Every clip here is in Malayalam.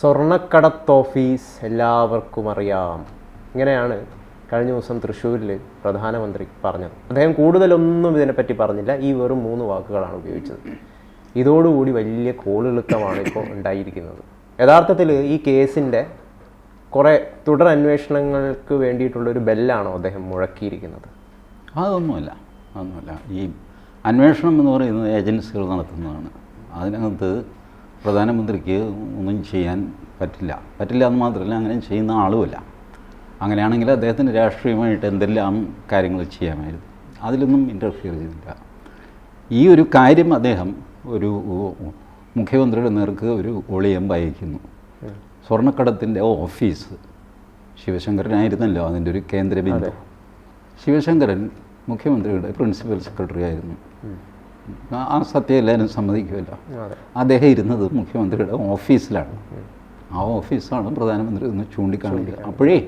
സ്വർണക്കടത്ത് ഓഫീസ് എല്ലാവർക്കും അറിയാം. ഇങ്ങനെയാണ് കഴിഞ്ഞ ദിവസം തൃശ്ശൂരിൽ പ്രധാനമന്ത്രി പറഞ്ഞത്. അദ്ദേഹം കൂടുതലൊന്നും ഇതിനെപ്പറ്റി പറഞ്ഞില്ല. ഈ വെറും മൂന്ന് വാക്കുകളാണ് ഉപയോഗിച്ചത്. ഇതോടുകൂടി വലിയ കോളിളുക്കമാണ് ഇപ്പോൾ ഉണ്ടായിരിക്കുന്നത്. യഥാർത്ഥത്തിൽ ഈ കേസിന്റെ കുറേ തുടർ അന്വേഷണങ്ങൾക്ക് വേണ്ടിയിട്ടുള്ളൊരു ബെല്ലാണോ അദ്ദേഹം മുഴക്കിയിരിക്കുന്നത്? അതൊന്നുമല്ല. അതൊന്നുമല്ല. ഈ അന്വേഷണം എന്ന് പറയുന്നത് ഏജൻസികൾ നടത്തുന്നതാണ്. അതിനകത്ത് പ്രധാനമന്ത്രിക്ക് ഒന്നും ചെയ്യാൻ പറ്റില്ല. പറ്റില്ല എന്ന് മാത്രമല്ല അങ്ങനെ ചെയ്യുന്ന ആളുമല്ല അങ്ങനെയാണെങ്കിൽ അദ്ദേഹത്തിന് രാഷ്ട്രീയമായിട്ട് എന്തെല്ലാം കാര്യങ്ങൾ ചെയ്യാമായിരുന്നു? അതിലൊന്നും ഇന്റർഫിയർ ചെയ്തില്ല. ഈ ഒരു കാര്യം അദ്ദേഹം ഒരു മുഖ്യമന്ത്രിയുടെ നേർക്ക് ഒരു ഒളിയമ്പ് അയക്കുന്നു സ്വർണക്കടത്തിന്റെ ഓഫീസ് ശിവശങ്കരനായിരുന്നല്ലോ അതിന്റെ ഒരു കേന്ദ്രബിന്ദു. ശിവശങ്കരൻ മുഖ്യമന്ത്രിയുടെ പ്രിൻസിപ്പൽ സെക്രട്ടറി ആയിരുന്നു. ആ- സത്യം എല്ലാവരും സമ്മതിക്കുമല്ലോ. അദ്ദേഹം ഇരുന്നത് മുഖ്യമന്ത്രിയുടെ ഓഫീസിലാണ്. ആ ഓഫീസാണ് പ്രധാനമന്ത്രി ഒന്ന് ചൂണ്ടിക്കാണിക്കുക. അപ്പോഴേ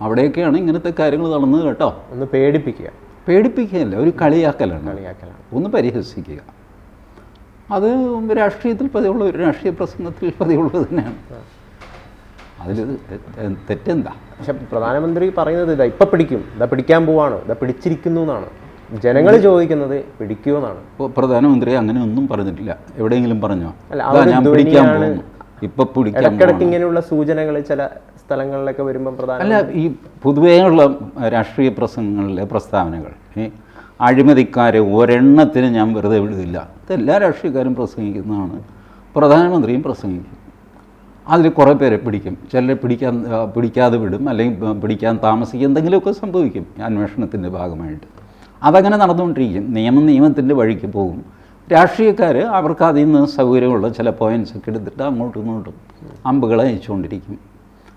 അവിടെയൊക്കെയാണ് ഇങ്ങനത്തെ കാര്യങ്ങൾ നടന്നത് കേട്ടോ. ഒന്ന് പേടിപ്പിക്കുക. പേടിപ്പിക്കുകയല്ല ഒരു കളിയാക്കലാണ്. കളിയാക്കലാണ്. ഒന്ന് പരിഹസിക്കുക. അത് രാഷ്ട്രീയത്തിൽ പതിവുള്ള ഒരു രാഷ്ട്രീയ പ്രസംഗത്തിൽ പതിവുള്ളത് തന്നെയാണ്. അതിൽ തെറ്റെന്താ? പക്ഷെ പ്രധാനമന്ത്രി പറയുന്നത് ഇതാ ഇപ്പം പിടിക്കും. ഇതാ പിടിക്കാൻ പോവാണ്. ഇതാ പിടിച്ചിരിക്കുന്നു എന്നാണ്. ജനങ്ങൾ ചോദിക്കുന്നത് പിടിക്കൂ എന്നാണ്. ഇപ്പോൾ പ്രധാനമന്ത്രി അങ്ങനെ ഒന്നും പറഞ്ഞിട്ടില്ല. എവിടെയെങ്കിലും പറഞ്ഞോ? അല്ല, ആ "ഇതാ ഒരു ഞാൻ പിടിക്കാൻ പോകുന്നു. ഇപ്പൊ പിടിക്കാൻ ഇടക്കിടക്ക് പോവാണ്." ഇങ്ങനെയുള്ള സൂചനകൾ ചില സ്ഥലങ്ങളിലൊക്കെ വരുമ്പോൾ പ്രധാന അല്ല ഈ പൊതുവേയുള്ള രാഷ്ട്രീയ പ്രസംഗങ്ങളിലെ പ്രസ്താവനകൾ ഈ അഴിമതിക്കാരെ ഒരെണ്ണത്തിന് ഞാൻ വെറുതെ വിടുന്നില്ല. ഇതെല്ലാ രാഷ്ട്രീയക്കാരും പ്രസംഗിക്കുന്നതാണ്. പ്രധാനമന്ത്രിയും പ്രസംഗിക്കും. അതിൽ കുറേ പേരെ പിടിക്കും. ചിലരെ പിടിക്കാൻ പിടിക്കാതെ വിടും. അല്ലെങ്കിൽ പിടിക്കാൻ താമസിക്കും. എന്തെങ്കിലുമൊക്കെ സംഭവിക്കും അന്വേഷണത്തിന്റെ ഭാഗമായിട്ട്. അതങ്ങനെ നടന്നുകൊണ്ടിരിക്കും. നിയമം നിയമത്തിന്റെ വഴിക്ക് പോകും. രാഷ്ട്രീയക്കാർ അവർക്ക് അതിൽ നിന്ന് സൗകര്യമുള്ള ചില പോയിന്റ്സ് ഒക്കെ എടുത്തിട്ട് അങ്ങോട്ടും ഇങ്ങോട്ടും അമ്പുകൾ അയച്ചുകൊണ്ടിരിക്കും.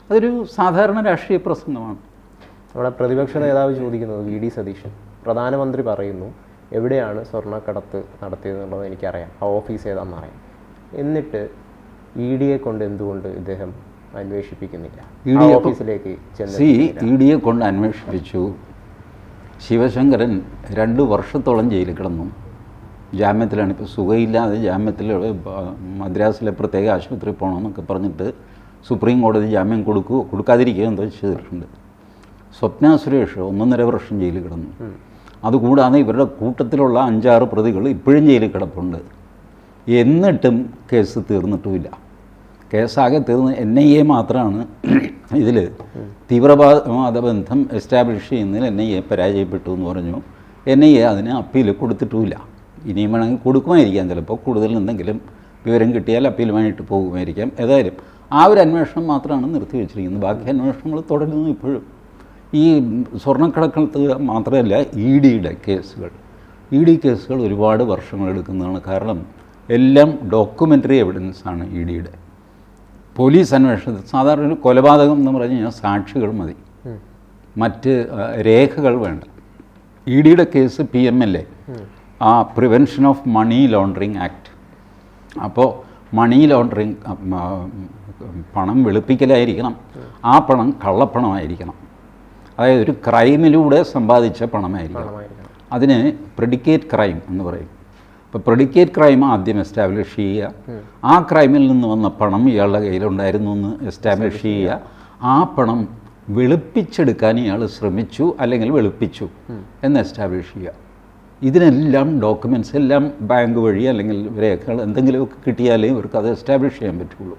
അതൊരു സാധാരണ രാഷ്ട്രീയ പ്രസംഗമാണ്. നമ്മുടെ പ്രതിപക്ഷ നേതാവ് ചോദിക്കുന്നത് വി ഡി സതീശൻ. പ്രധാനമന്ത്രി പറയുന്നു എവിടെയാണ് സ്വർണക്കടത്ത് നടത്തിയതെന്നുള്ളത് എനിക്കറിയാം. ആ ഓഫീസ് ഏതാണെന്നറിയാം എന്നിട്ട് ഇ ഡിയെ കൊണ്ട് എന്തുകൊണ്ട് ഇദ്ദേഹം അന്വേഷിപ്പിക്കുന്നില്ല? ഇ ഡി ഓഫീസിലേക്ക് ചെന്ന് സി ഇ ഡിയെ കൊണ്ട് അന്വേഷിപ്പിച്ചു. ശിവശങ്കരൻ രണ്ട് വർഷത്തോളം ജയിലിൽ കിടന്നു. ജാമ്യത്തിലാണ് ഇപ്പോൾ സുഖമില്ലാതെ ജാമ്യത്തിൽ മദ്രാസിലെ പ്രത്യേക ആശുപത്രി പോകണമെന്നൊക്കെ പറഞ്ഞിട്ട് സുപ്രീം കോടതി ജാമ്യം കൊടുക്കുക കൊടുക്കാതിരിക്കുകയോ എന്തോ ചെയ്തിട്ടുണ്ട്. സ്വപ്ന സുരേഷ് ഒന്നൊന്നര വർഷം ജയിലിൽ കിടന്നു. അതുകൂടാതെ ഇവരുടെ കൂട്ടത്തിലുള്ള അഞ്ചാറ് പ്രതികൾ ഇപ്പോഴും ജയിലിൽ കിടപ്പുണ്ട്. എന്നിട്ടും കേസ് തീർന്നിട്ടുമില്ല. കേസാകെ തീർന്ന് എൻ ഐ എ മാത്രമാണ് ഇതിൽ തീവ്രവാദ ബന്ധം എസ്റ്റാബ്ലിഷ് ചെയ്യുന്നതിൽ എൻ ഐ എ പരാജയപ്പെട്ടു എന്ന് പറഞ്ഞു. എൻ ഐ എ അതിന് അപ്പീൽ കൊടുത്തിട്ടുമില്ല. ഇനിയും വേണമെങ്കിൽ കൊടുക്കുമായിരിക്കാം. ചിലപ്പോൾ കൂടുതൽ എന്തെങ്കിലും വിവരം കിട്ടിയാൽ അപ്പീലുമായിട്ട് പോകുമായിരിക്കാം. ഏതായാലും ആ ഒരു അന്വേഷണം മാത്രമാണ് നിർത്തിവെച്ചിരിക്കുന്നത് ബാക്കി അന്വേഷണങ്ങൾ തുടരുന്നു ഇപ്പോഴും. ഈ സ്വർണക്കടക്കത്ത് മാത്രമല്ല ഇ ഡിയുടെ കേസുകൾ. ഇ ഡി കേസുകൾ ഒരുപാട് വർഷങ്ങളെടുക്കുന്നതാണ് കാരണം എല്ലാം ഡോക്യുമെന്ററി എവിഡൻസ് ആണ് ഇ ഡിയുടെ. പോലീസ് അന്വേഷണത്തിൽ സാധാരണ ഒരു കൊലപാതകം എന്ന് പറഞ്ഞു കഴിഞ്ഞാൽ സാക്ഷികൾ മതി. മറ്റ് രേഖകൾ വേണ്ട. ഇ ഡിയുടെ case P M L A. ആ prevention of money laundering act. അപ്പോൾ മണി ലോണ്ടറിങ് പണം വെളുപ്പിക്കലായിരിക്കണം. ആ പണം കള്ളപ്പണമായിരിക്കണം. അതായത് ഒരു ക്രൈമിലൂടെ സമ്പാദിച്ച പണമായിരിക്കണം. അതിന് പ്രെഡിക്കേറ്റ് ക്രൈം എന്ന് പറയും. അപ്പോൾ പ്രൊഡിക്കേറ്റ് ക്രൈം ആദ്യം എസ്റ്റാബ്ലിഷ് ചെയ്യുക. ആ ക്രൈമിൽ നിന്ന് വന്ന പണം ഇയാളുടെ കയ്യിലുണ്ടായിരുന്നു എന്ന് എസ്റ്റാബ്ലിഷ് ചെയ്യുക. ആ പണം വെളുപ്പിച്ചെടുക്കാൻ ഇയാൾ ശ്രമിച്ചു അല്ലെങ്കിൽ വെളുപ്പിച്ചു എന്ന് എസ്റ്റാബ്ലിഷ് ചെയ്യുക. ഇതിനെല്ലാം ഡോക്യുമെന്റ്സ് എല്ലാം ബാങ്ക് വഴി അല്ലെങ്കിൽ രേഖകൾ എന്തെങ്കിലുമൊക്കെ കിട്ടിയാലേ ഇവർക്ക് അത് എസ്റ്റാബ്ലിഷ് ചെയ്യാൻ പറ്റുള്ളൂ.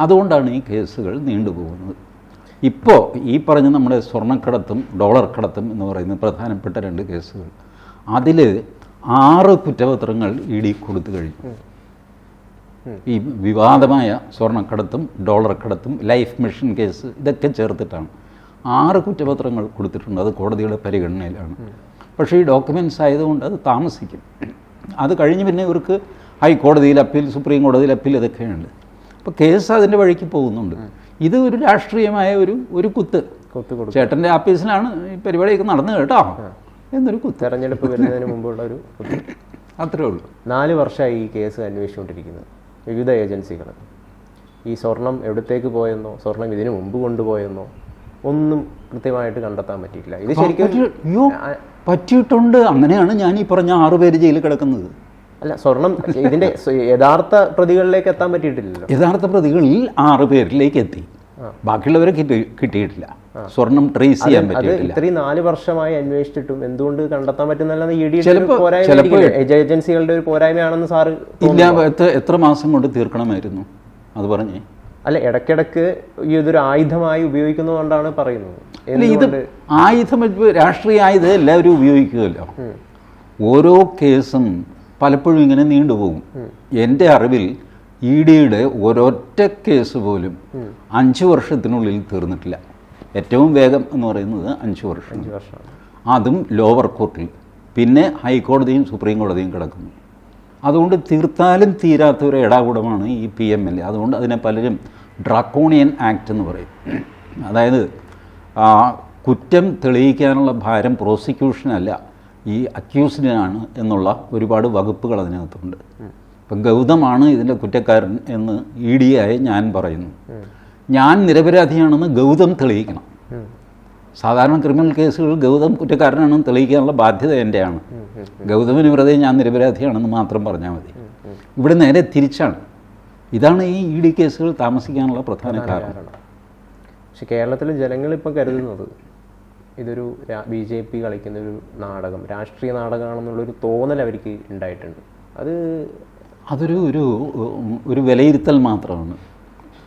അതുകൊണ്ടാണ് ഈ കേസുകൾ നീണ്ടുപോകുന്നത് ഇപ്പോൾ ഈ പറഞ്ഞ നമ്മുടെ സ്വർണക്കടത്തും ഡോളർ കടത്തും എന്ന് പറയുന്ന പ്രധാനപ്പെട്ട രണ്ട് കേസുകൾ. അതിൽ ആറ് കുറ്റപത്രങ്ങൾ ഇ ഡി കൊടുത്തു കഴിഞ്ഞു. ഈ വിവാദമായ സ്വർണക്കടത്തും ഡോളർ കടത്തും ലൈഫ് മിഷൻ കേസ് ഇതൊക്കെ ചേർത്തിട്ടാണ്. ആറ് കുറ്റപത്രങ്ങൾ കൊടുത്തിട്ടുണ്ട്. അത് കോടതിയുടെ പരിഗണനയിലാണ്. പക്ഷേ ഈ ഡോക്യുമെന്റ്സ് ആയതുകൊണ്ട് അത് താമസിക്കും. അത് കഴിഞ്ഞ് പിന്നെ ഇവർക്ക് ഹൈക്കോടതിയിൽ അപ്പീൽ സുപ്രീം കോടതിയിൽ അപ്പീൽ ഇതൊക്കെയുണ്ട്. അപ്പോൾ കേസ് അതിന്റെ വഴിക്ക് പോകുന്നുണ്ട്. ഇത് ഒരു രാഷ്ട്രീയമായ ഒരു ഒരു കുത്ത്. ചേട്ടന്റെ ആഫീസിലാണ് ഈ പരിപാടിയൊക്കെ നടന്നു കേട്ടോ. എന്നൊരു കുത്ത്. തെരഞ്ഞെടുപ്പ് വരുന്നതിന് മുമ്പുള്ള ഒരു കുത്ത്. അത്രേ ഉള്ളൂ. നാല് വർഷമായി ഈ കേസ് അന്വേഷിച്ചുകൊണ്ടിരിക്കുന്നത്. വിവിധ ഏജൻസികൾ ഈ സ്വർണം എവിടത്തേക്ക് പോയെന്നോ സ്വർണം ഇതിനു മുമ്പ് കൊണ്ടുപോയെന്നോ ഒന്നും കൃത്യമായിട്ട് കണ്ടെത്താൻ പറ്റിയിട്ടില്ല. ഇത് ശരിക്കും പറ്റി- പറ്റിയിട്ടുണ്ട്. അങ്ങനെയാണ് ഞാൻ ഈ പറഞ്ഞ ആറ് പേര് ജയിലിൽ കിടക്കുന്നത്. അല്ല സ്വർണം ഇതിന്റെ യഥാർത്ഥ പ്രതികളിലേക്ക് എത്താൻ പറ്റിയിട്ടില്ലല്ലോ. യഥാർത്ഥ പ്രതികളിൽ ആറ് പേരിലേക്ക് എത്തി. ബാക്കിയുള്ളവരെ കിട്ടി കിട്ടിയിട്ടില്ല. സ്വർണം ട്രേസ് ചെയ്യാൻ പറ്റില്ല പറ്റിയിട്ടില്ല. ഇത്രയും നാല് വർഷമായി അന്വേഷിച്ചിട്ടും എന്തുകൊണ്ട് കണ്ടെത്താൻ പറ്റുന്നില്ല ഏജൻസികളുടെ ഒരു പോരായ്മയാണെന്ന് സാറ് ഇല്ല എത്ര മാസം കൊണ്ട് തീർക്കണമായിരുന്നു? അത് പറഞ്ഞേ. അല്ല ഇടയ്ക്കിടയ്ക്ക് ഈ ഇതൊരു ആയുധമായി ഉപയോഗിക്കുന്നതുകൊണ്ടാണ് പറയുന്നത്. ഇത് ആയുധം രാഷ്ട്രീയ ആയുധം എല്ലാവരും ഉപയോഗിക്കുമല്ലോ. ഓരോ കേസും പലപ്പോഴും ഇങ്ങനെ നീണ്ടുപോകും എന്റെ അറിവിൽ ഇ ഡിയുടെ ഒരൊറ്റ കേസ് പോലും അഞ്ച് വർഷത്തിനുള്ളിൽ തീർന്നിട്ടില്ല. ഏറ്റവും വേഗം എന്ന് പറയുന്നത് അഞ്ച് വർഷം. അതും ലോവർ കോർട്ടിൽ പിന്നെ ഹൈക്കോടതിയും സുപ്രീം കോടതിയും കിടക്കുന്നു. അതുകൊണ്ട് തീർത്താലും തീരാത്ത ഒരു ഇടാകൂടമാണ് ഈ പി എം എൽ എ അതുകൊണ്ട് അതിനെ പലരും ഡ്രാക്കോണിയൻ ആക്ട് എന്ന് പറയും. അതായത് കുറ്റം തെളിയിക്കാനുള്ള ഭാരം പ്രോസിക്യൂഷനല്ല ഈ അക്യൂസ്ഡിനാണ് എന്നുള്ള ഒരുപാട് വകുപ്പുകൾ അതിനകത്തുണ്ട്. ഇപ്പം ഗൗതമാണ് ഇതിന്റെ കുറ്റക്കാരൻ എന്ന് ഇ ഡി ആയി ഞാൻ പറയുന്നു. ഞാൻ നിരപരാധിയാണെന്ന് ഗൗതം തെളിയിക്കണം. സാധാരണ ക്രിമിനൽ കേസുകൾ ഗൗതം കുറ്റക്കാരനാണെന്ന് തെളിയിക്കാനുള്ള ബാധ്യത എന്റെയാണ്. ഗൗതമിന് വെറുതെ ഞാൻ നിരപരാധിയാണെന്ന് മാത്രം പറഞ്ഞാൽ മതി. ഇവിടെ നേരെ തിരിച്ചാണ്. ഇതാണ് ഈ ഇ ഡി കേസുകൾ താമസിക്കാനുള്ള പ്രധാന കാരണം. പക്ഷെ കേരളത്തിലെ ജനങ്ങൾ ഇപ്പം കരുതുന്നത് ഇതൊരു ബി ജെ പി കളിക്കുന്ന ഒരു നാടകം രാഷ്ട്രീയ നാടകമാണെന്നുള്ളൊരു തോന്നൽ അവർക്ക് ഉണ്ടായിട്ടുണ്ട്. അത് അതൊരു ഒരു ഒരു വിലയിരുത്തൽ മാത്രമാണ്.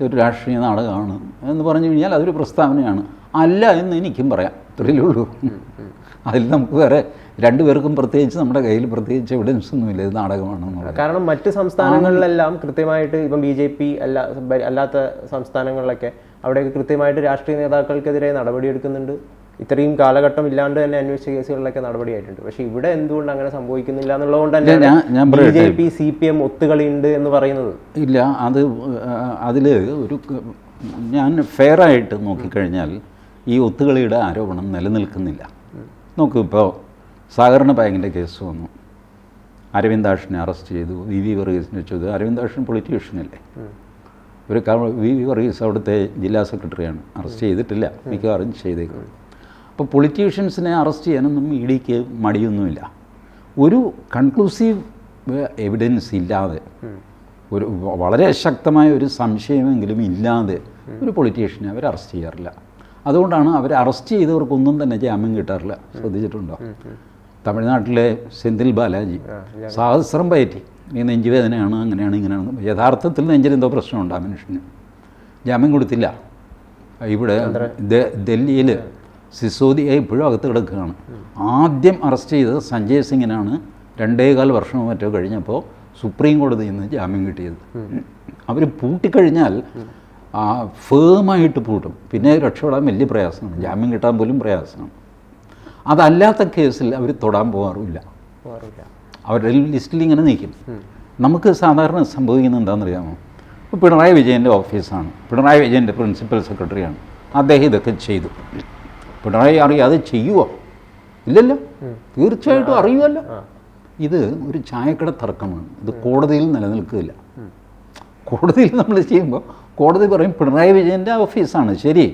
ഒരു രാഷ്ട്രീയ നാടകമാണ് എന്ന് പറഞ്ഞു കഴിഞ്ഞാൽ അതൊരു പ്രസ്താവനയാണ്. അല്ല എന്ന് എനിക്കും പറയാം. ഇത്രയേ ഉള്ളൂ. അതിൽ നമുക്ക് വേറെ രണ്ടുപേർക്കും പ്രത്യേകിച്ച് നമ്മുടെ കയ്യിൽ പ്രത്യേകിച്ച് എവിഡൻസ് ഒന്നുമില്ല ഇത് നാടകമാണ് കാരണം മറ്റ് സംസ്ഥാനങ്ങളിലെല്ലാം കൃത്യമായിട്ട് ഇപ്പം ബി ജെ പി അല്ല അല്ലാത്ത സംസ്ഥാനങ്ങളിലൊക്കെ അവിടെയൊക്കെ കൃത്യമായിട്ട് രാഷ്ട്രീയ നേതാക്കൾക്കെതിരെ നടപടിയെടുക്കുന്നുണ്ട്. ഇത്രയും കാലഘട്ടം ഇല്ലാണ്ട് തന്നെ അന്വേഷിച്ച കേസുകളിലൊക്കെ നടപടിയായിട്ടുണ്ട്. പക്ഷെ ഇവിടെ എന്തുകൊണ്ട് അങ്ങനെ സംഭവിക്കുന്നില്ല എന്നുള്ളതുകൊണ്ട് തന്നെ B J P C P M ഒത്തുകളിയുണ്ട് എന്ന് പറയുന്നത്. ഇല്ല അത് അതിൽ ഒരു ഞാൻ ഫെയറായിട്ട് നോക്കിക്കഴിഞ്ഞാൽ ഈ ഒത്തുകളിയുടെ ആരോപണം നിലനിൽക്കുന്നില്ല. നോക്കൂ ഇപ്പോൾ സഹകരണ ബാങ്കിന്റെ കേസ് വന്നു. അരവിന്ദാഷിനെ അറസ്റ്റ് ചെയ്തു. വി വി വർഗീസിനെ ചെയ്തു അരവിന്ദാഷൻ പൊളിറ്റീഷ്യനല്ലേ? ഒരു വി വി വർഗീസ് അവിടുത്തെ ജില്ലാ സെക്രട്ടറിയാണ്. അറസ്റ്റ് ചെയ്തിട്ടില്ല. മിക്കവാറും ചെയ്തേക്കും അപ്പോൾ പൊളിറ്റീഷ്യൻസിനെ അറസ്റ്റ് ചെയ്യാനൊന്നും ഇ ഡിക്ക് മടിയൊന്നുമില്ല. ഒരു കൺക്ലൂസീവ് എവിഡൻസ് ഇല്ലാതെ ഒരു വളരെ ശക്തമായ ഒരു സംശയമെങ്കിലും ഇല്ലാതെ ഒരു പൊളിറ്റീഷ്യനെ അവർ അറസ്റ്റ് ചെയ്യാറില്ല. അതുകൊണ്ടാണ് അവർ അറസ്റ്റ് ചെയ്തവർക്കൊന്നും തന്നെ ജാമ്യം കിട്ടാറില്ല. ശ്രദ്ധിച്ചിട്ടുണ്ടോ? തമിഴ്നാട്ടിലെ സെന്തിൽ ബാലാജി സഹസ്രം പയറ്റി. ഈ നെഞ്ചുവേദനയാണ് അങ്ങനെയാണ് ഇങ്ങനെയാണ്. യഥാർത്ഥത്തിൽ നെഞ്ചിൽ എന്തോ പ്രശ്നമുണ്ട് ആ മനുഷ്യന്. ജാമ്യം കൊടുത്തില്ല. ഇവിടെ ഡൽഹിയിൽ സിസോദിയ ഇപ്പോഴും അകത്ത് കിടക്കുകയാണ്. ആദ്യം അറസ്റ്റ് ചെയ്തത് സഞ്ജയ് സിംഗിനാണ്. രണ്ടേകാൽ വർഷമോ മറ്റോ കഴിഞ്ഞപ്പോൾ സുപ്രീം കോടതിയിൽ നിന്ന് ജാമ്യം കിട്ടിയത്. അവർ പൂട്ടിക്കഴിഞ്ഞാൽ ഫേമായിട്ട് പൂട്ടും. പിന്നെ രക്ഷപ്പെടാൻ വലിയ പ്രയാസമാണ്. ജാമ്യം കിട്ടാൻ പോലും പ്രയാസമാണ്. അതല്ലാത്ത കേസിൽ അവർ തൊടാൻ പോകാറുമില്ല അവരുടെ ലിസ്റ്റിൽ ഇങ്ങനെ നീക്കും നമുക്ക് സാധാരണ സംഭവിക്കുന്നത് എന്താണെന്നറിയാമോ? ഇപ്പോൾ പിണറായി വിജയന്റെ ഓഫീസാണ്. പിണറായി വിജയന്റെ പ്രിൻസിപ്പൽ സെക്രട്ടറിയാണ്. അദ്ദേഹം ഇതൊക്കെ ചെയ്തു. പിണറായി അറിയാതെ ചെയ്യുവോ? ഇല്ലല്ലോ. തീർച്ചയായിട്ടും അറിയുമല്ലോ ഇത് ഒരു ചായക്കട തർക്കമാണ്. ഇത് കോടതിയിൽ നിലനിൽക്കില്ല കോടതിയിൽ നമ്മൾ ചെയ്യുമ്പോൾ കോടതി പറയും പിണറായി വിജയന്റെ ഓഫീസാണ്. ശരി.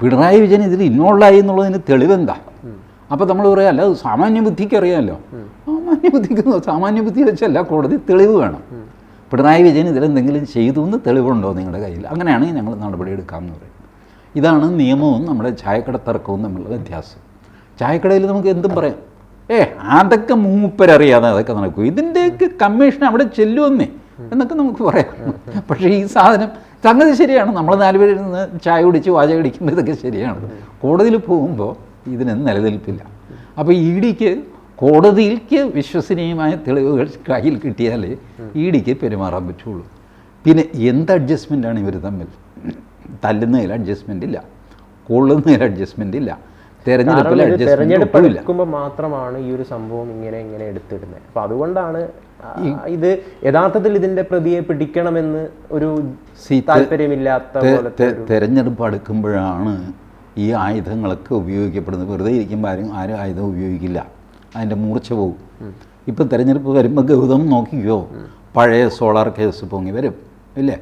പിണറായി വിജയൻ ഇതിൽ ഇൻവോൾവായി എന്നുള്ളതിന് തെളിവെന്താ? അപ്പോൾ നമ്മൾ പറയാം അല്ല അത് സാമാന്യ ബുദ്ധിക്ക് അറിയാമല്ലോ സാമാന്യ ബുദ്ധിക്ക് സാമാന്യ ബുദ്ധി വെച്ചല്ല കോടതി തെളിവ് വേണം. പിണറായി വിജയൻ ഇതിലെന്തെങ്കിലും ചെയ്തു എന്ന് തെളിവുണ്ടോ നിങ്ങളുടെ കയ്യിൽ? അങ്ങനെയാണെങ്കിൽ ഞങ്ങൾ നടപടി എടുക്കാമെന്ന് പറയും. ഇതാണ് നിയമവും നമ്മുടെ ചായക്കട തർക്കവും തമ്മിലുള്ള വ്യത്യാസം. ചായക്കടയിൽ നമുക്ക് എന്തും പറയാം. ഏ അതൊക്കെ മൂപ്പരറിയാതെ അതൊക്കെ നടക്കും. ഇതിന്റെയൊക്കെ കമ്മീഷൻ അവിടെ ചെല്ലുമെന്നേ എന്നൊക്കെ നമുക്ക് പറയാം. പക്ഷേ ഈ സാധനം സംഗതി ശരിയാണ്. നമ്മൾ നാലുപേരിൽ നിന്ന് ചായ കുടിച്ച് വാച അടിക്കുമ്പോൾ ഇതൊക്കെ ശരിയാണ്. കോടതിയിൽ പോകുമ്പോൾ ഇതിന് നിലനിൽപ്പില്ല. അപ്പോൾ ഇ ഡിക്ക് കോടതിക്ക് വിശ്വസനീയമായ തെളിവുകൾ കയ്യിൽ കിട്ടിയാലേ ഇ ഡിക്ക് പെരുമാറാൻ പറ്റുള്ളൂ. പിന്നെ എന്ത് അഡ്ജസ്റ്റ്മെന്റാണ് ഇവർ തമ്മിൽ? തല്ലുന്നതിൽ അഡ്ജസ്റ്റ്മെന്റ് ഇല്ല. കൊള്ളുന്നതിൽ അഡ്ജസ്റ്റ്മെന്റ് ഇല്ല. തെരഞ്ഞെടുപ്പിൽ തെരഞ്ഞെടുപ്പ് എടുക്കുമ്പോൾ മാത്രമാണ് ഈ ഒരു സംഭവം ഇങ്ങനെ ഇങ്ങനെ എടുത്തിടുന്നത്. അപ്പൊ അതുകൊണ്ടാണ് ഇത് യഥാർത്ഥത്തിൽ ഇതിന്റെ പ്രതിയെ പിടിക്കണമെന്ന് ഒരു താല്പര്യമില്ലാത്ത തെരഞ്ഞെടുപ്പ് അടുക്കുമ്പോഴാണ് ഈ ആയുധങ്ങളൊക്കെ ഉപയോഗിക്കപ്പെടുന്നത്. വെറുതെ ഇരിക്കുമ്പോൾ ആരും ആരും ആയുധം ഉപയോഗിക്കില്ല. അതിന്റെ മൂർച്ച പോകും ഇപ്പം തെരഞ്ഞെടുപ്പ് വരുമ്പോൾ ഗൗതം നോക്കിക്കോ. പഴയ സോളാർ കേസ് പൊങ്ങി വരും. ഇല്ലേ?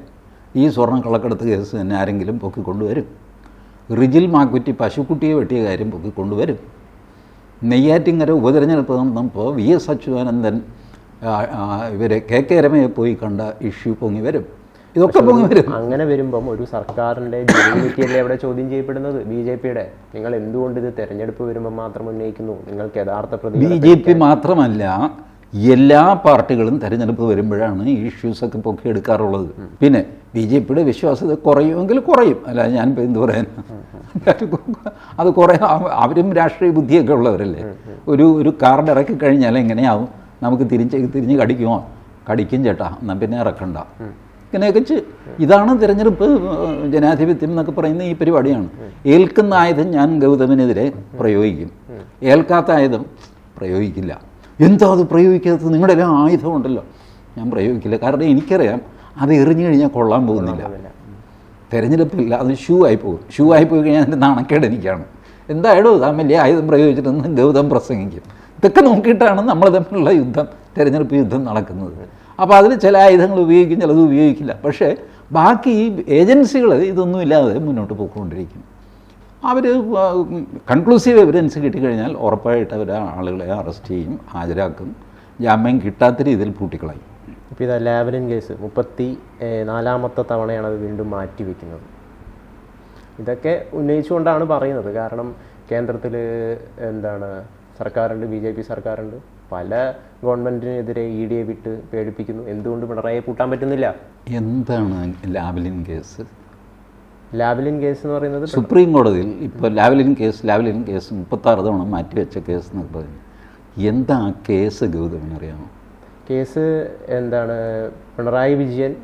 ഈ സ്വർണം കള്ളക്കടത്ത് കേസ് തന്നെ ആരെങ്കിലും പൊക്കിക്കൊണ്ടുവരും റിജിൽ മാക്കുറ്റി പശുക്കുട്ടിയെ വെട്ടിയ കാര്യം പൊക്കിക്കൊണ്ടുവരും നെയ്യാറ്റിങ്കര ഉപതെരഞ്ഞെടുപ്പ് നടന്നപ്പോൾ വി എസ് അച്യുതാനന്ദൻ ഇവർ കെ കെ രമയെ പോയി കണ്ട ഇഷ്യൂ പൊങ്ങി വരും. ഇതൊക്കെ പൊങ്ങി വരും. അങ്ങനെ വരുമ്പം ഒരു സർക്കാരിന്റെ ജനവിധിയല്ലേ അവിടെ ചോദ്യം ചെയ്യപ്പെടുന്നത്? ബി ജെ പിയുടെ. നിങ്ങൾ എന്തുകൊണ്ട് ഇത് തെരഞ്ഞെടുപ്പ് വരുമ്പോൾ മാത്രം ഉന്നയിക്കുന്നു? നിങ്ങൾക്ക് യഥാർത്ഥ പ്രതി ബി ജെ പി മാത്രമല്ല എല്ലാ പാർട്ടികളും തെരഞ്ഞെടുപ്പ് വരുമ്പോഴാണ് ഈ ഇഷ്യൂസൊക്കെ പൊക്കിയെടുക്കാറുള്ളത് പിന്നെ ബി ജെ പിയുടെ വിശ്വാസത കുറയുമെങ്കിൽ കുറയും. അല്ല ഞാനിപ്പോൾ എന്ത് പറയാൻ അത് കുറേ അവ- അവരും രാഷ്ട്രീയ ബുദ്ധിയൊക്കെ ഉള്ളവരല്ലേ? ഒരു ഒരു കാർഡ് ഇറക്കി കഴിഞ്ഞാൽ എങ്ങനെയാവും? നമുക്ക് തിരിച്ച് തിരിഞ്ഞ് കടിക്കുമോ? കടിക്കും ചേട്ടാ. എന്നാൽ പിന്നെ ഇറക്കണ്ട. ഇങ്ങനെയൊക്കെ ഇതാണ് തിരഞ്ഞെടുപ്പ് ജനാധിപത്യം എന്നൊക്കെ പറയുന്ന ഈ പരിപാടിയാണ്. ഏൽക്കുന്ന ആയുധം ഞാൻ ഗൗതമിനെതിരെ പ്രയോഗിക്കും. ഏൽക്കാത്ത ആയുധം പ്രയോഗിക്കില്ല. എന്താ അത് പ്രയോഗിക്കാത്തത്? നിങ്ങളുടെ എല്ലാം ആയുധം ഉണ്ടല്ലോ ഞാൻ പ്രയോഗിക്കില്ല. കാരണം എനിക്കറിയാം അത് എറിഞ്ഞു കഴിഞ്ഞാൽ കൊള്ളാൻ പോകുന്നില്ല. തിരഞ്ഞെടുപ്പില്ല അത് ഷൂ ആയി പോകും ഷൂ ആയി പോയി കഴിഞ്ഞാൽ അതിന്റെ നാണക്കേട് എനിക്കാണ് എന്തായാലും താൻ വലിയ ആയുധം പ്രയോഗിച്ചിട്ടെന്ന് ഗൗതം പ്രസംഗിക്കും. ഇതൊക്കെ നോക്കിയിട്ടാണ് നമ്മൾ തമ്മിലുള്ള യുദ്ധം തിരഞ്ഞെടുപ്പ് യുദ്ധം നടക്കുന്നത്. അപ്പോൾ അതിൽ ചില ആയുധങ്ങൾ ഉപയോഗിക്കും ചിലത് ഉപയോഗിക്കില്ല. പക്ഷേ ബാക്കി ഈ ഏജൻസികൾ ഇതൊന്നും ഇല്ലാതെ മുന്നോട്ട് പോയിക്കൊണ്ടിരിക്കും. അവർ കൺക്ലൂസീവ് എവിഡൻസ് കിട്ടിക്കഴിഞ്ഞാൽ ഉറപ്പായിട്ട് അവർ ആളുകളെ അറസ്റ്റ് ചെയ്യും ഹാജരാക്കും. ജാമ്യം കിട്ടാത്ത രീതിയിൽ പൂട്ടിക്കളയും. ഇപ്പോൾ ഇതാ ലാവലിൻ കേസ്. മുപ്പത്തി നാലാമത്തെ തവണയാണ് അത് വീണ്ടും മാറ്റിവെക്കുന്നത് ഇതൊക്കെ ഉന്നയിച്ചുകൊണ്ടാണ് പറയുന്നത്. കാരണം കേന്ദ്രത്തിൽ എന്താണ് സർക്കാരുണ്ട് ബി ജെ പി സർക്കാരുണ്ട്. പല ഗവൺമെന്റിനെതിരെ ഇ ഡിയെ വിട്ട് പേടിപ്പിക്കുന്നു. എന്തുകൊണ്ട് പിണറായിയെ കൂട്ടാൻ പറ്റുന്നില്ല? എന്താണ് ലാവലിൻ കേസ്? ലാവലിൻ കേസ് എന്ന് പറയുന്നത് സുപ്രീം കോടതിയിൽ ഇപ്പോൾ ലാവലിൻ കേസ് ലാവലിൻ കേസ് മുപ്പത്താറ് തവണ മാറ്റിവെച്ച കേസ് എന്നൊക്കെ പറഞ്ഞു എന്താ ആ കേസ് ഗൗതമിനറിയാമോ കേസ് എന്താണ്? Pinarayi Vijayan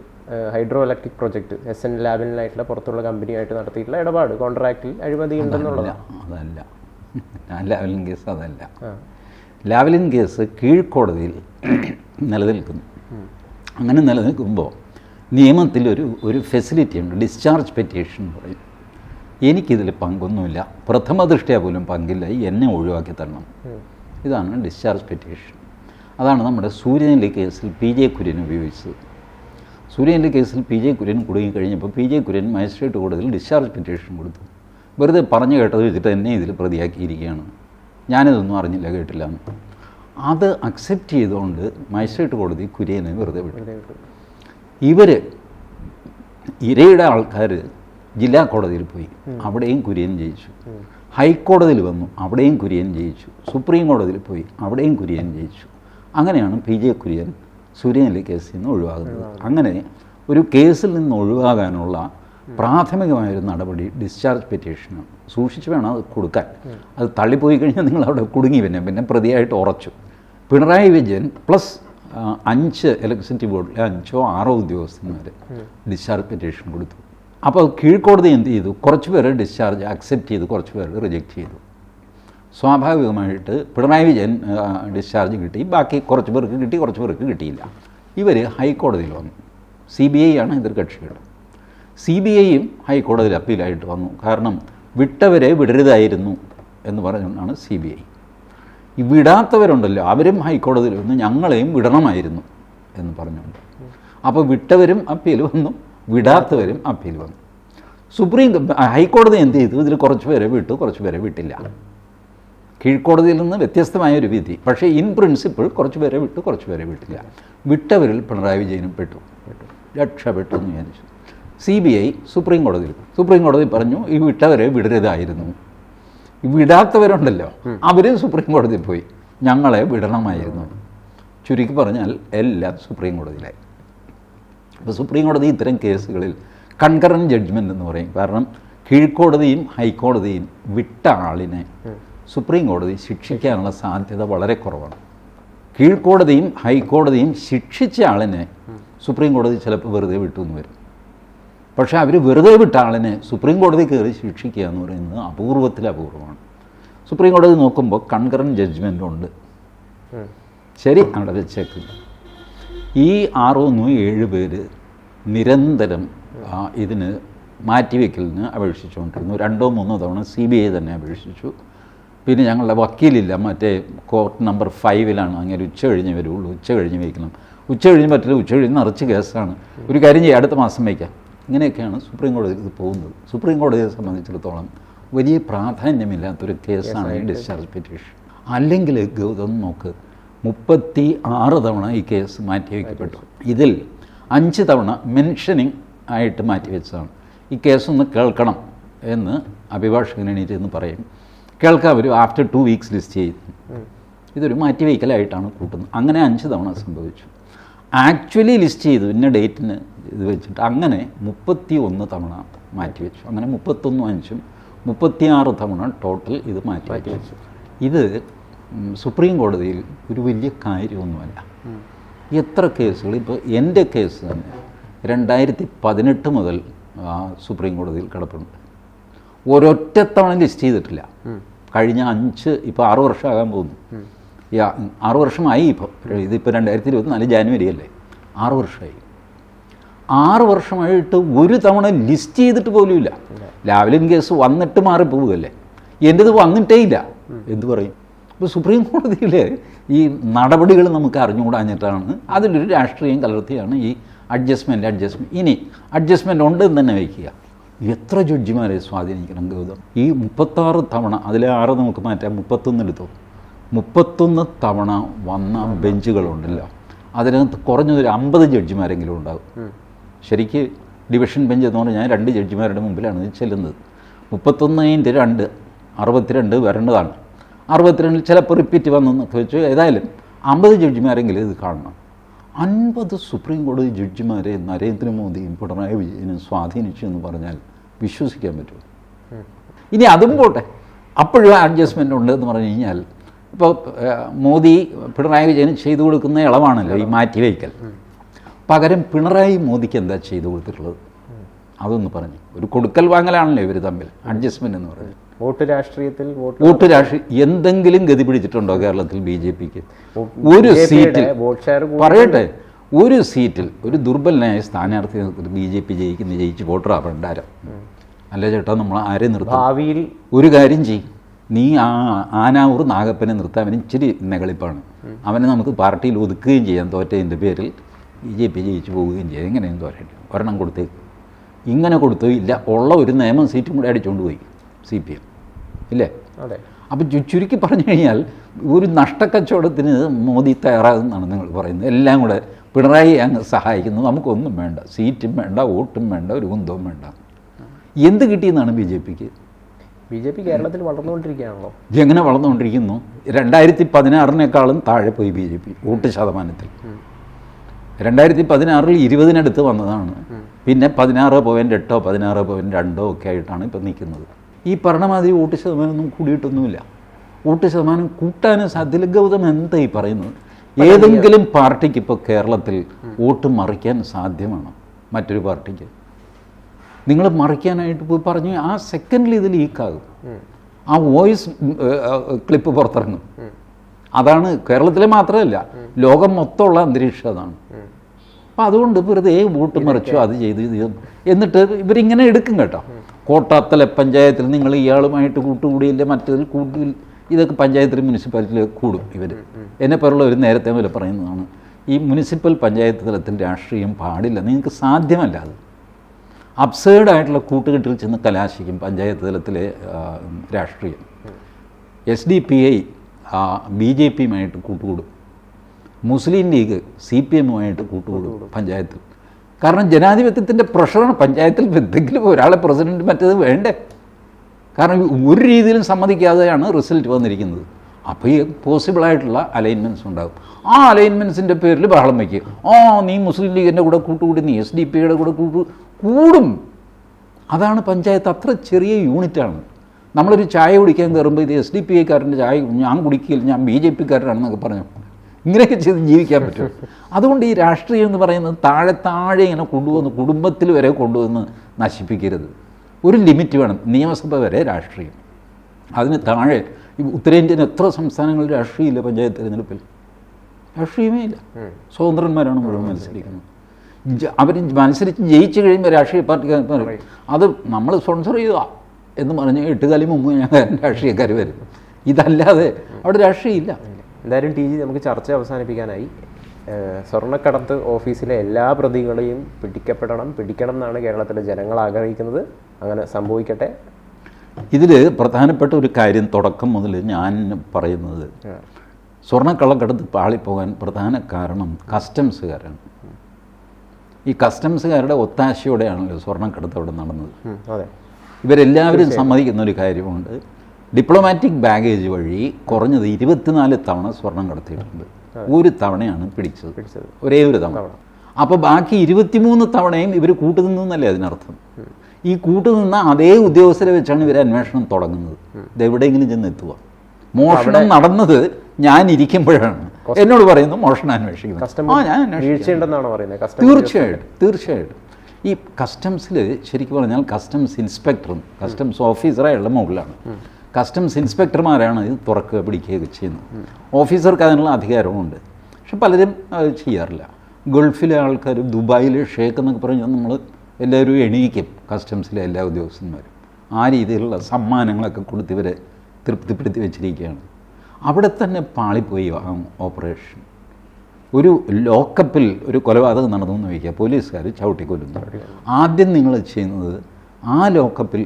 hydro electric project S N ലാബിനായിട്ടുള്ള പുറത്തുള്ള കമ്പനിയായിട്ട് നടത്തിയിട്ടുള്ള ഇടപാട് കോൺട്രാക്റ്റിൽ അഴിമതി ഉണ്ടെന്നുള്ളതാണ് അതല്ല. ലാവലിൻ കേസ് അതല്ല. ലാവലിൻ കേസ് കീഴ്ക്കോടതിയിൽ നിലനിൽക്കുന്നു. അങ്ങനെ നിലനിൽക്കുമ്പോൾ നിയമത്തിലൊരു ഒരു ഫെസിലിറ്റി ഉണ്ട്. ഡിസ്ചാർജ് പെറ്റീഷൻ എന്ന് പറയും. എനിക്കിതിൽ പങ്കൊന്നുമില്ല. പ്രഥമ ദൃഷ്ടിയാ പോലും പങ്കില്ല. എന്നെ ഒഴിവാക്കി തരണം. ഇതാണ് ഡിസ്ചാർജ് പെറ്റീഷൻ അതാണ് നമ്മുടെ സൂര്യനിലെ കേസിൽ പി ജെ കുര്യൻ ഉപയോഗിച്ചത്. സൂര്യനിലെ കേസിൽ പി ജെ കുര്യൻ കുടുങ്ങിക്കഴിഞ്ഞപ്പോൾ പി ജെ കുര്യൻ മജിസ്ട്രേറ്റ് കോടതിയിൽ ഡിസ്ചാർജ് പെറ്റീഷൻ കൊടുത്തു. വെറുതെ പറഞ്ഞു കേട്ടത് വെച്ചിട്ട് എന്നെ ഇതിൽ പ്രതിയാക്കിയിരിക്കുകയാണ്. ഞാനിതൊന്നും അറിഞ്ഞില്ല കേട്ടില്ല അത് അക്സെപ്റ്റ് ചെയ്തുകൊണ്ട് മജിസ്ട്രേറ്റ് കോടതി കുര്യനെ വെറുതെ വിട്ടു. ഇവർ ഇരയുടെ ആൾക്കാർ ജില്ലാ കോടതിയിൽ പോയി. അവിടെയും കുര്യൻ ജയിച്ചു. ഹൈക്കോടതിയിൽ വന്നു. അവിടെയും കുര്യൻ ജയിച്ചു. സുപ്രീം കോടതിയിൽ പോയി. അവിടെയും കുര്യൻ ജയിച്ചു. അങ്ങനെയാണ് പി ജെ കുര്യൻ സൂര്യനിലെ കേസിൽ നിന്ന് ഒഴിവാകുന്നത്. അങ്ങനെ ഒരു കേസിൽ നിന്ന് ഒഴിവാകാനുള്ള പ്രാഥമികമായൊരു നടപടി ഡിസ്ചാർജ് പെറ്റീഷനാണ് സൂക്ഷിച്ച് വേണം അത് കൊടുക്കാൻ. അത് തള്ളിപ്പോയി കഴിഞ്ഞാൽ നിങ്ങൾ അവിടെ കുടുങ്ങി പിന്നെ പിന്നെ പ്രതിയായിട്ട് ഉറച്ചു. പിണറായി വിജയൻ പ്ലസ് അഞ്ച് ഇലക്ട്രിസിറ്റി ബോർഡിലെ അഞ്ചോ ആറോ ഉദ്യോഗസ്ഥന്മാർ ഡിസ്ചാർജ് പെറ്റീഷൻ കൊടുത്തു. അപ്പോൾ കീഴ്ക്കോടതി എന്ത് ചെയ്തു? കുറച്ച് പേര് ഡിസ്ചാർജ് അക്സെപ്റ്റ് ചെയ്തു കുറച്ച് പേര് റിജക്റ്റ് ചെയ്തു. സ്വാഭാവികമായിട്ട് പിണറായി വിജയൻ ഡിസ്ചാർജ് കിട്ടി. ബാക്കി കുറച്ച് പേർക്ക് കിട്ടി കുറച്ച് പേർക്ക് കിട്ടിയില്ല. ഇവർ ഹൈക്കോടതിയിൽ വന്നു. സി ബി ഐ ആണ് എതിർകക്ഷികൾ സി ബി ഐയും ഹൈക്കോടതിയിൽ അപ്പീലായിട്ട് വന്നു. കാരണം വിട്ടവരെ വിടരുതായിരുന്നു എന്ന് പറഞ്ഞുകൊണ്ടാണ് സി ബി ഐ ഈ വിടാത്തവരുണ്ടല്ലോ. അവരും ഹൈക്കോടതിയിൽ വന്ന് ഞങ്ങളെയും വിടണമായിരുന്നു എന്ന് പറഞ്ഞുകൊണ്ട്. അപ്പോൾ വിട്ടവരും അപ്പീൽ വന്നു വിടാത്തവരും അപ്പീൽ വന്നു. സുപ്രീം ഹൈക്കോടതി എന്ത് ചെയ്തു? ഇതിൽ കുറച്ച് പേരെ വിട്ടു കുറച്ച് പേരെ വിട്ടില്ല. കീഴ്ക്കോടതിയിൽ നിന്ന് വ്യത്യസ്തമായ ഒരു വിധി. പക്ഷേ ഇൻ പ്രിൻസിപ്പിൾ കുറച്ച് പേരെ വിട്ടു കുറച്ച് പേരെ വിട്ടില്ല. വിട്ടവരിൽ പിണറായി വിജയനും പെട്ടു. പെട്ടു രക്ഷപ്പെട്ടു എന്ന് വിചാരിച്ചു. സി ബി ഐ സുപ്രീം കോടതിയിൽ സുപ്രീം കോടതി പറഞ്ഞു ഈ വിട്ടവരെ വിടരുതായിരുന്നു. വിടാത്തവരുണ്ടല്ലോ. അവരും സുപ്രീം കോടതിയിൽ പോയി. ഞങ്ങളെ വിടണമായിരുന്നു. ചുരുക്കി പറഞ്ഞാൽ എല്ലാം സുപ്രീം കോടതിയിലായി അപ്പോൾ സുപ്രീം കോടതി ഇത്തരം കേസുകളിൽ കൺകറൻ ജഡ്ജ്മെന്റ് എന്ന് പറയും. കാരണം കീഴ്ക്കോടതിയും ഹൈക്കോടതിയും വിട്ട ആളിനെ സുപ്രീം കോടതി ശിക്ഷിക്കാനുള്ള സാധ്യത വളരെ കുറവാണ്. കീഴ്ക്കോടതിയും ഹൈക്കോടതിയും ശിക്ഷിച്ച ആളിനെ സുപ്രീം കോടതി ചിലപ്പോൾ വെറുതെ വിട്ടു എന്ന് വരും. പക്ഷേ അവർ വെറുതെ വിട്ട ആളിനെ സുപ്രീം കോടതി കയറി ശിക്ഷിക്കുക എന്ന് പറയുന്നത് അപൂർവത്തിൽ അപൂർവമാണ്. സുപ്രീം കോടതി നോക്കുമ്പോൾ കൺകറന്റ് ജഡ്ജ്മെന്റ് ഉണ്ട്. ശരി അവിടെ വെച്ചേക്ക്. ഈ ആറൊന്നും ഏഴ് പേര് നിരന്തരം ഇതിന് മാറ്റിവെക്കലിന് അപേക്ഷിച്ചുകൊണ്ടിരുന്നു. രണ്ടോ മൂന്നോ തവണ സി ബി ഐ തന്നെ അപേക്ഷിച്ചു. പിന്നെ ഞങ്ങളുടെ വക്കീലില്ല മറ്റേ കോർട്ട് നമ്പർ ഫൈവിലാണ്. അങ്ങനെ ഉച്ച കഴിഞ്ഞ് വരുള്ളൂ. ഉച്ച കഴിഞ്ഞ് വയ്ക്കണം. ഉച്ച കഴിഞ്ഞ് പറ്റില്ല. ഉച്ച കഴിഞ്ഞ് നിറച്ച് കേസാണ്. ഒരു കാര്യം ചെയ്യാം അടുത്ത മാസം വയ്ക്കാം. ഇങ്ങനെയൊക്കെയാണ് സുപ്രീം കോടതി ഇത് പോകുന്നത്. സുപ്രീം കോടതിയെ സംബന്ധിച്ചിടത്തോളം വലിയ പ്രാധാന്യമില്ലാത്തൊരു കേസാണ് ഈ ഡിസ്ചാർജ് പെറ്റീഷൻ അല്ലെങ്കിൽ ഗൗതം നോക്ക് മുപ്പത്തി ആറ് തവണ ഈ കേസ് മാറ്റിവെക്കപ്പെട്ടു. ഇതിൽ അഞ്ച് തവണ മെൻഷനിങ് ആയിട്ട് മാറ്റിവെച്ചതാണ്. ഈ കേസൊന്ന് കേൾക്കണം എന്ന് അഭിഭാഷകൻ എണീറ്റ് എന്ന് പറയും. കേൾക്കാം വരും ആഫ്റ്റർ ടു വീക്സ് ലിസ്റ്റ് ചെയ്യുന്നു. ഇതൊരു മാറ്റിവെക്കലായിട്ടാണ് കൂട്ടുന്നത്. അങ്ങനെ അഞ്ച് തവണ സംഭവിച്ചു. ആക്ച്വലി ലിസ്റ്റ് ചെയ്തു ഇന്ന ഡേറ്റിന് ഇത് വെച്ചിട്ട്. അങ്ങനെ മുപ്പത്തി ഒന്ന് തവണ മാറ്റിവെച്ചു അങ്ങനെ മുപ്പത്തൊന്നും അഞ്ചും മുപ്പത്തിയാറ് തവണ ടോട്ടൽ ഇത് മാറ്റി വെച്ചു. ഇത് സുപ്രീം കോടതിയിൽ ഒരു വലിയ കാര്യമൊന്നുമല്ല. എത്ര കേസുകൾ? ഇപ്പോൾ എന്റെ കേസ് തന്നെ രണ്ടായിരത്തി പതിനെട്ട് മുതൽ സുപ്രീം കോടതിയിൽ കിടപ്പുണ്ട്. ഒരൊറ്റ തവണ ലിസ്റ്റ് ചെയ്തിട്ടില്ല. കഴിഞ്ഞ അഞ്ച് ഇപ്പോൾ ആറ് വർഷമാകാൻ പോകുന്നു. ഈ ആറു വർഷമായി ഇപ്പോൾ ഇതിപ്പോൾ രണ്ടായിരത്തി ഇരുപത്തിനാല് ജാനുവരി അല്ലേ? ആറു വർഷമായി. ആറു വർഷമായിട്ട് ഒരു തവണ ലിസ്റ്റ് ചെയ്തിട്ട് പോലുമില്ല. ലാവലിൻ കേസ് വന്നിട്ട് മാറിപ്പോവുകയല്ലേ? എന്റെത് വന്നിട്ടേ ഇല്ല. എന്ത് പറയും? ഇപ്പോൾ സുപ്രീം കോടതിയിൽ ഈ നടപടികൾ നമുക്ക് അറിഞ്ഞുകൂടാഞ്ഞിട്ടാണ് അതിലൊരു രാഷ്ട്രീയം കലർത്തിയാണ് ഈ അഡ്ജസ്റ്റ്മെന്റ് അഡ്ജസ്റ്റ്മെന്റ് ഇനി അഡ്ജസ്റ്റ്മെന്റ് ഉണ്ട് എന്ന് തന്നെ വയ്ക്കുക. എത്ര ജഡ്ജിമാരെ സ്വാധീനിക്കണം ഗൗതം? ഈ മുപ്പത്താറ് തവണ അതിലെ ആറ് നമുക്ക് മാറ്റാം. മുപ്പത്തൊന്ന് എടുത്തു? മുപ്പത്തൊന്ന് തവണ വന്ന ബെഞ്ചുകളുണ്ടല്ലോ. അതിനകത്ത് കുറഞ്ഞൊരു അമ്പത് ജഡ്ജിമാരെങ്കിലും ഉണ്ടാകും. ശരിക്ക് ഡിവിഷൻ ബെഞ്ച് എന്ന് പറഞ്ഞാൽ ഞാൻ രണ്ട് ജഡ്ജിമാരുടെ മുമ്പിലാണ് ചെല്ലുന്നത്. മുപ്പത്തൊന്നതിന്റെ രണ്ട് അറുപത്തിരണ്ട് വരേണ്ടതാണ്. അറുപത്തിരണ്ടിൽ ചിലപ്പോൾ റിപ്പീറ്റ് വന്നെന്നൊക്കെ വെച്ചു ഏതായാലും അമ്പത് ജഡ്ജിമാരെങ്കിലും ഇത് കാണണം. അൻപത് സുപ്രീം കോടതി ജഡ്ജിമാരെ നരേന്ദ്രമോദിയും പിണറായി വിജയനും സ്വാധീനിച്ചു എന്ന് പറഞ്ഞാൽ വിശ്വസിക്കാൻ പറ്റുമോ? ഇനി അതും പോട്ടെ. അപ്പോഴും അഡ്ജസ്റ്റ്മെന്റ് ഉണ്ട് എന്ന് പറഞ്ഞു കഴിഞ്ഞാൽ ഇപ്പോൾ മോദി പിണറായി വിജയന് ചെയ്തു കൊടുക്കുന്ന ഇളവാണല്ലോ ഈ മാറ്റിവയ്ക്കൽ പകരം പിണറായി മോദിക്ക് എന്താ ചെയ്തു കൊടുത്തിട്ടുള്ളത്? അതൊന്ന് പറഞ്ഞു. ഒരു കൊടുക്കൽ വാങ്ങലാണല്ലോ ഇവർ തമ്മിൽ. അഡ്ജസ്റ്റ്മെന്റ് എന്ന് പറയുന്നത് വോട്ട് രാഷ്ട്രീയത്തിൽ വോട്ട് രാഷ്ട്രീയ എന്തെങ്കിലും ഗതി പിടിച്ചിട്ടുണ്ടോ കേരളത്തിൽ ബി ജെ പിക്ക്? ഒരു സീറ്റിൽ പറയട്ടെ ഒരു സീറ്റിൽ ഒരു ദുർബലനായ സ്ഥാനാർത്ഥി ബി ജെ പി ജയിക്കുന്ന ജയിച്ച് വോട്ടറാ ഭണ്ഡാരം. അല്ല ചേട്ടാ നമ്മൾ ആരെ നിർത്തും? ഭാവിയിൽ ഒരു കാര്യം ചെയ്യും. നീ ആ ആനാവൂർ നാഗപ്പനെ നിർത്താൻ അവന് ഇച്ചിരി നെകളിപ്പാണ്. അവനെ നമുക്ക് പാർട്ടിയിൽ ഒതുക്കുകയും ചെയ്യാം. തോറ്റതിന്റെ പേരിൽ ബി ജെ പി ജയിച്ചു പോവുകയും ചെയ്യാം. എങ്ങനെയും തോരേണ്ടി ഒരെണ്ണം കൊടുത്തേക്ക് ഇങ്ങനെ കൊടുത്തു ഇല്ല. ഉള്ള ഒരു നിയമം സീറ്റും കൂടെ അടിച്ചുകൊണ്ട് പോയി സി പി എം. ഇല്ലേ? അതെ. അപ്പം ചുരുക്കി പറഞ്ഞു കഴിഞ്ഞാൽ ഒരു നഷ്ടക്കച്ചവടത്തിന് മോദി തയ്യാറാകുന്നതാണ് നിങ്ങൾ പറയുന്നത്. എല്ലാം കൂടെ പിണറായി അങ്ങ് സഹായിക്കുന്നു. നമുക്കൊന്നും വേണ്ട. സീറ്റും വേണ്ട വോട്ടും വേണ്ട ഒരു കുന്തവും വേണ്ട. എന്ത് കിട്ടിയെന്നാണ് ബി ജെ പിക്ക്? ബി ജെ പി കേരളത്തിൽ വളർന്നുകൊണ്ടിരിക്കുകയാണല്ലോ. എങ്ങനെ വളർന്നുകൊണ്ടിരിക്കുന്നു? രണ്ടായിരത്തി പതിനാറിനേക്കാളും താഴെ പോയി ബി ജെ പി വോട്ട് ശതമാനത്തിൽ. രണ്ടായിരത്തി പതിനാറിൽ ഇരുപതിനടുത്ത് വന്നതാണ്. പിന്നെ പതിനാറ് പോയിന്റ് എട്ടോ പതിനാറ് പോയിന്റ് രണ്ടോ ഒക്കെ ആയിട്ടാണ് ഇപ്പം നിൽക്കുന്നത്. ഈ പറഞ്ഞമാതിരി വോട്ട് ശതമാനമൊന്നും കൂടിയിട്ടൊന്നുമില്ല. വോട്ട് ശതമാനം കൂട്ടാനും സാധ്യത ഗൗതം എന്താ ഈ പറയുന്നത്? ഏതെങ്കിലും പാർട്ടിക്ക് ഇപ്പോൾ കേരളത്തിൽ വോട്ട് മറിക്കാൻ സാധ്യമാണ്? മറ്റൊരു പാർട്ടിക്ക്. നിങ്ങൾ മറിക്കാനായിട്ട് പോയി പറഞ്ഞു ആ സെക്കൻഡിൽ ഇത് ലീക്കാകും ആ വോയിസ് ക്ലിപ്പ് പുറത്തിറങ്ങും. അതാണ് കേരളത്തിലെ മാത്രമല്ല ലോകം മൊത്തമുള്ള അന്തരീക്ഷം അതാണ്. അപ്പം അതുകൊണ്ട് വെറുതെ വോട്ട് മറിച്ചു അത് ചെയ്ത്. എന്നിട്ട് ഇവരിങ്ങനെ എടുക്കും കേട്ടോ. കോട്ടാത്തല പഞ്ചായത്തിൽ നിങ്ങൾ ഇയാളുമായിട്ട് കൂട്ടുകൂടിയില്ല മറ്റേതിൽ കൂട്ടി ഇതൊക്കെ പഞ്ചായത്തിൽ മുനിസിപ്പാലിറ്റിയിൽ കൂടും ഇവർ എന്നെ പോലുള്ള ഒരു നേരത്തെ പോലെ പറയുന്നതാണ് ഈ മുനിസിപ്പൽ പഞ്ചായത്ത് തലത്തിൽ രാഷ്ട്രീയം പാടില്ല നിങ്ങൾക്ക് സാധ്യമല്ല അത്. അബ്സേർഡായിട്ടുള്ള കൂട്ടുകെട്ടിൽ ചെന്ന് കലാശിക്കും പഞ്ചായത്ത് തലത്തിലെ രാഷ്ട്രീയം. S D P I B J പിയുമായിട്ട് കൂട്ടുകൂടും. മുസ്ലിം ലീഗ് സി പി എമ്മുമായിട്ട് കൂട്ടുകൂടും പഞ്ചായത്തിൽ. കാരണം ജനാധിപത്യത്തിന്റെ പ്രഷറാണ് പഞ്ചായത്തിൽ എന്തെങ്കിലും ഒരാളെ പ്രസിഡന്റ് മറ്റേത് വേണ്ടേ? കാരണം ഒരു രീതിയിലും സമ്മതിക്കാതെയാണ് റിസൾട്ട് വന്നിരിക്കുന്നത്. അപ്പോൾ ഈ പോസിബിളായിട്ടുള്ള അലൈൻമെന്റ്സ് ഉണ്ടാകും. ആ അലൈൻമെന്റ്സിന്റെ പേരിൽ ബഹളം വയ്ക്കുക ആ നീ മുസ്ലിം ലീഗിന്റെ കൂടെ കൂട്ടുകൂടി നീ എസ് ഡി പിയുടെ കൂടെ കൂട്ടു കൂടും. അതാണ് പഞ്ചായത്ത് അത്ര ചെറിയ യൂണിറ്റാണ്. നമ്മളൊരു ചായ കുടിക്കാൻ കയറുമ്പോൾ ഇത് എസ് ഡി പി ഐക്കാരന്റെ ചായ ഞാൻ കുടിക്കില്ല ഞാൻ ബി ജെ പിക്കാരനാണെന്നൊക്കെ പറഞ്ഞു. ഇങ്ങനെയൊക്കെ ചെയ്ത് ജീവിക്കാൻ പറ്റും. അതുകൊണ്ട് ഈ രാഷ്ട്രീയം എന്ന് പറയുന്നത് താഴെ താഴെ ഇങ്ങനെ കൊണ്ടുവന്ന് കുടുംബത്തിൽ വരെ കൊണ്ടുവന്ന് നശിപ്പിക്കരുത്. ഒരു ലിമിറ്റ് വേണം നിയമസഭ വരെ രാഷ്ട്രീയം. അതിന് താഴെ ഈ ഉത്തരേന്ത്യൻ എത്ര സംസ്ഥാനങ്ങളിൽ രാഷ്ട്രീയമില്ല പഞ്ചായത്ത് തിരഞ്ഞെടുപ്പിൽ? രാഷ്ട്രീയമേ ഇല്ല. സ്വതന്ത്രന്മാരാണ് മുഴുവൻ മത്സരിക്കുന്നത്. അവർ മത്സരിച്ച് ജയിച്ചു കഴിയുമ്പോൾ രാഷ്ട്രീയ പാർട്ടിക്കാർ അത് നമ്മൾ സ്പോൺസർ ചെയ്യുക എന്ന് പറഞ്ഞ് എട്ടുകാലി മുമ്പ് ഞാൻ രാഷ്ട്രീയക്കാർ വരും. ഇതല്ലാതെ അവിടെ രാഷ്ട്രീയമില്ല എന്തായാലും ടി ജി നമുക്ക് ചർച്ച അവസാനിപ്പിക്കാനായി. സ്വർണക്കടത്ത് ഓഫീസിലെ എല്ലാ പ്രതികളെയും പിടിക്കപ്പെടണം പിടിക്കണം എന്നാണ് കേരളത്തിലെ ജനങ്ങൾ ആഗ്രഹിക്കുന്നത്. അങ്ങനെ സംഭവിക്കട്ടെ. ഇതിൽ പ്രധാനപ്പെട്ട ഒരു കാര്യം തുടക്കം മുതൽ ഞാൻ പറയുന്നത്. സ്വർണക്കള്ളക്കടത്ത് പാളിപ്പോകാൻ പ്രധാന കാരണം കസ്റ്റംസുകാരാണ് ഈ കസ്റ്റംസുകാരുടെ ഒത്താശയോടെയാണല്ലോ സ്വർണക്കടത്ത് അവിടെ നടന്നത്. ഇവരെല്ലാവരും സമ്മതിക്കുന്ന ഒരു കാര്യമുണ്ട്. ഡിപ്ലോമാറ്റിക് ബാഗേജ് വഴി കുറഞ്ഞത് ഇരുപത്തിനാല് തവണ സ്വർണം കടത്തിയിട്ടുണ്ട്. ഒരു തവണയാണ് പിടിച്ചത്. ഒരേ ഒരു തവണ. അപ്പോൾ ബാക്കി ഇരുപത്തിമൂന്ന് തവണയും ഇവർ കൂട്ടുനിന്നു എന്നല്ലേ അതിനർത്ഥം ഈ കൂട്ടുനിന്ന അതേ ഉദ്യോഗസ്ഥരെ വെച്ചാണ് ഇവർ അന്വേഷണം തുടങ്ങുന്നത്. ഇത് എവിടെയെങ്കിലും ചെന്ന് എത്തുക മോഷണം നടന്നത് ഞാൻ ഇരിക്കുമ്പോഴാണ് എന്നോട് പറയുന്നു മോഷണം അന്വേഷിക്കുന്നത് ആ ഞാൻ അന്വേഷിക്കാം വീഴ്ചയുണ്ടെന്നാണോ പറയുന്നത്? കസ്റ്റം തീർച്ചയായിട്ടും തീർച്ചയായിട്ടും. ഈ കസ്റ്റംസിൽ ശരിക്കും പറഞ്ഞാൽ കസ്റ്റംസ് ഇൻസ്പെക്ടറും കസ്റ്റംസ് ഓഫീസറായുള്ള മുകളിലാണ്. കസ്റ്റംസ് ഇൻസ്പെക്ടർമാരാണ് ഇത് തുറക്കുക പിടിക്കുകയൊക്കെ ചെയ്യുന്നത്. ഓഫീസർക്ക് അതിനുള്ള അധികാരമുണ്ട്. പക്ഷെ പലരും അത് ചെയ്യാറില്ല. ഗൾഫിലെ ആൾക്കാർ ദുബായിൽ ഷേക്ക് എന്നൊക്കെ പറഞ്ഞാൽ നമ്മൾ എല്ലാവരും എണീക്കും കസ്റ്റംസിലെ എല്ലാ ഉദ്യോഗസ്ഥന്മാരും. ആ രീതിയിലുള്ള സമ്മാനങ്ങളൊക്കെ കൊടുത്ത് ഇവരെ തൃപ്തിപ്പെടുത്തി വെച്ചിരിക്കുകയാണ്. അവിടെ തന്നെ പാളിപ്പോയി ആ ഓപ്പറേഷൻ. ഒരു ലോക്കപ്പിൽ ഒരു കൊലപാതകം നടന്നു എന്ന് ചോദിക്കുക പോലീസുകാർ ചവിട്ടിക്കൊല്ലുന്നു. ആദ്യം നിങ്ങൾ ചെയ്യുന്നത് ആ ലോക്കപ്പിൽ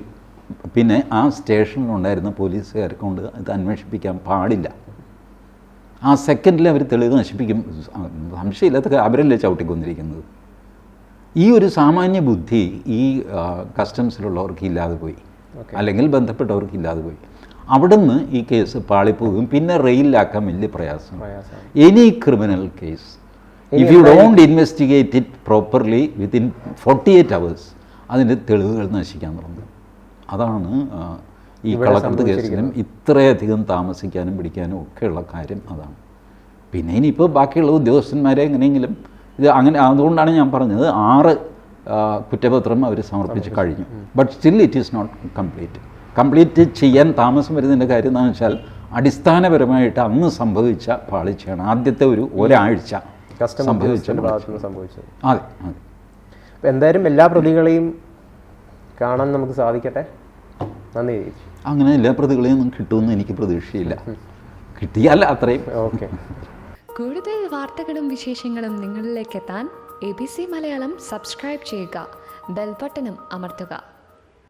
പിന്നെ ആ സ്റ്റേഷനിലുണ്ടായിരുന്ന പോലീസുകാർക്ക് കൊണ്ട് ഇത് അന്വേഷിപ്പിക്കാൻ പാടില്ല. ആ സെക്കൻഡിൽ അവർ തെളിവ് നശിപ്പിക്കും. സംശയമില്ലാത്ത അവരല്ലേ ചവിട്ടിക്കൊന്നിരിക്കുന്നത്? ഈ ഒരു സാമാന്യ ബുദ്ധി ഈ കസ്റ്റംസിലുള്ളവർക്ക് ഇല്ലാതെ പോയി. അല്ലെങ്കിൽ ബന്ധപ്പെട്ടവർക്ക് ഇല്ലാതെ പോയി. അവിടുന്ന് ഈ കേസ് പാളിപ്പോകും. പിന്നെ റെയിലാക്കാൻ വലിയ പ്രയാസം any criminal case if you don't investigate it properly within forty eight hours അതിന്റെ തെളിവുകൾ നശിക്കാൻ തുടങ്ങും. അതാണ് ഈ കളക്ടർ കേസിലും ഇത്രയധികം താമസിക്കാനും പിടിക്കാനും ഒക്കെയുള്ള കാര്യം അതാണ്. പിന്നെ ഇനിയിപ്പോൾ ബാക്കിയുള്ള ഉദ്യോഗസ്ഥന്മാരെ എങ്ങനെയെങ്കിലും ഇത് അങ്ങനെ അതുകൊണ്ടാണ് ഞാൻ പറഞ്ഞത് ആറ് കുറ്റപത്രം അവർ സമർപ്പിച്ച് കഴിഞ്ഞു. But still it is not complete complete ചെയ്യാൻ താമസം വരുന്നതിന്റെ കാര്യം എന്താണെന്ന് വെച്ചാൽ അടിസ്ഥാനപരമായിട്ട് അന്ന് സംഭവിച്ച പാളിച്ചയാണ്. ആദ്യത്തെ ഒരു ഒരാഴ്ച സംഭവിച്ച. അതെ അതെ. എന്തായാലും എല്ലാ പ്രതികളെയും കാണാൻ നമുക്ക് സാധിക്കട്ടെ? നന്ദി അങ്ങനെ എല്ലാ പ്രതികളെയും കിട്ടുമെന്ന് എനിക്ക് പ്രതീക്ഷയില്ല. കിട്ടിയാൽ അത്രയും. ഓക്കെ. കൂടുതൽ വാർത്തകളും വിശേഷങ്ങളും നിങ്ങളിലേക്ക് എത്താൻ A B C Malayalam subscribe ചെയ്യുക. ബെൽബട്ടനും അമർത്തുക.